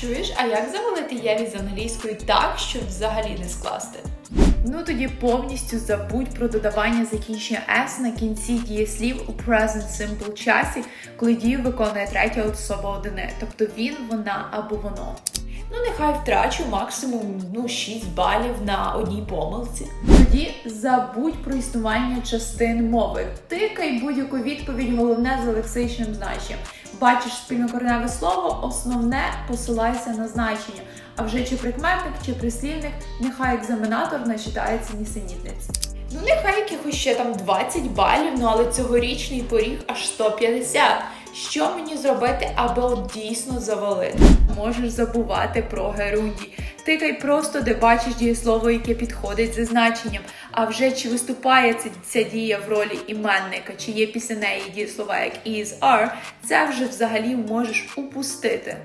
Чуєш, а як завалити Єві з англійської так, щоб взагалі не скласти? Ну тоді повністю забудь про додавання закінчення S на кінці дієслів у present simple часі, коли дію виконує третя особа одини, тобто він, вона або воно. Ну, нехай втрачу максимум ну, 6 балів на одній помилці. Тоді забудь про існування частин мови. Тикай будь-яку відповідь, головне з лексичним значенням. Бачиш спільнокореневе слово, основне посилайся на значення. А вже чи прикметник, чи прислівник, нехай екзаменатор начитається нісенітниць. Ну, нехай якихось ще там 20 балів, ну але цьогорічний поріг аж 150. Що мені зробити, аби дійсно завалити? Можеш забувати про герунді. Тикай просто, де бачиш дієслово, яке підходить за значенням. А вже чи виступає ця, дія в ролі іменника, чи є після неї дієслова як is, are, це вже взагалі можеш упустити.